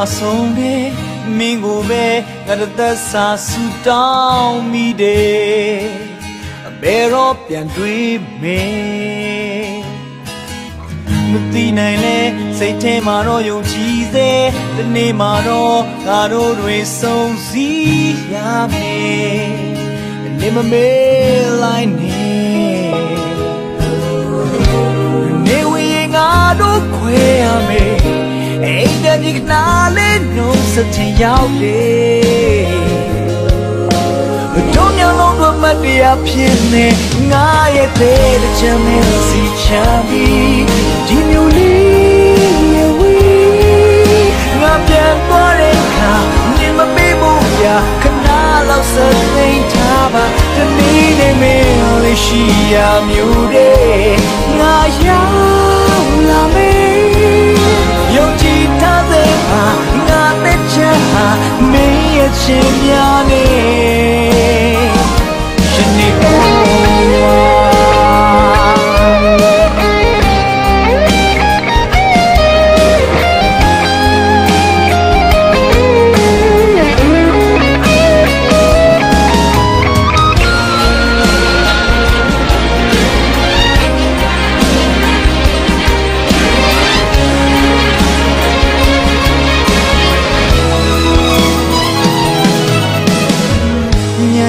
င်ပဲဤမျိုးငယ်လေးမှာဆုံးတယ်မင်းကိုပဲငါတသက်စာဆူတောင်းမိတယ်ဘယ်တော့ပြန်တွေ့မယ်မသိနိုင်လဲစိတ်ထဲမှာတော့ယုံကြည်စေဒီနေ့မှာတော့ငါတို့တွေစုံစည်းရမယ်နေမမေးလိုက်နေနေဝေးငါတို့ခွဲရမယ်အိမ်တကြီးကနာ လေးနှုတ်စချင်ရောက်တယ်တို့မျက်လုံးကမတရားဖြစ်နေငါရဲ့တဲ့တဲ့ချမ်းမင်းစီချမ်းပြီးဒီမျိုးလေးရဲ့ဝေးငါပြန်သွားတဲ့အခါနေမမေ့ဘူးပြခဏလောက်စသိမ်းထားပါဒီနေ့နဲ့မင်းလေးရှိရမျိုးတဲ့ငါရောက်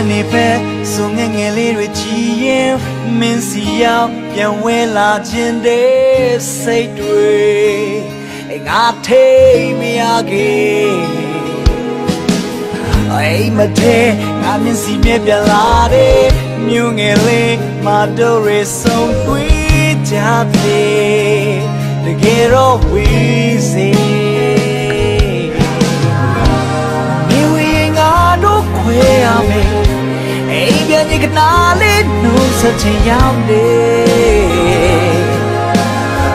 နေပဲစုံငယ်ငယ်လေးတွေကြည်ရင်မင်းစီရောက်ပြန်ဝဲလာခြင်းတဲ့စိတ်တွေအိမ်ငါထိတ်မရခဲ့အိမ်မထဲငါမျက်စီမြဲပြန်လာတဲ့မြို့ငယ်လေးမတော်ရဆုံးတွေ့ကြတယ်တကယ်တော့ဝေး အိမ်ပြန်ကြီးကနာလေးနှုတ်ဆက်ချင်ရောက်နေ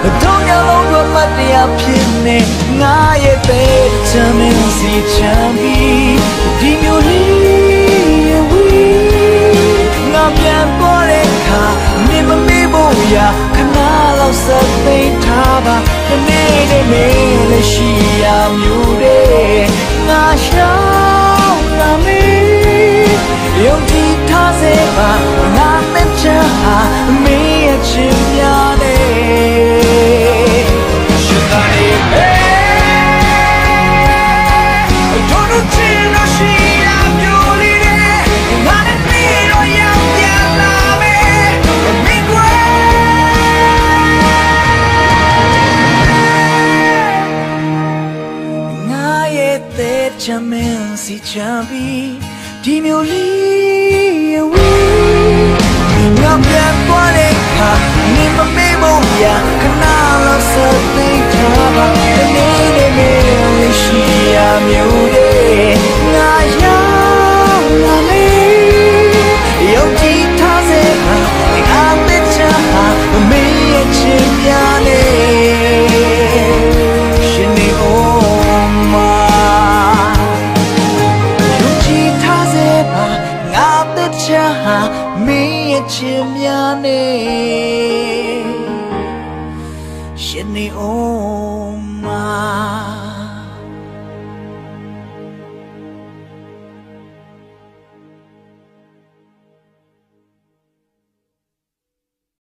ဘတော်ရလုံးကမတရားဖြစ်နေငါ ပါငါမချမ်းဟာမင်းရဲ့ချင်များနေရှင်သာနေပဲတို့တို့ချင်လို့ ပြန်သွားတဲ့အခါနေမမေ့ဖို့ရခဏလောက်စသိ ရဲ့ချင်များနေရှင်နေ oh my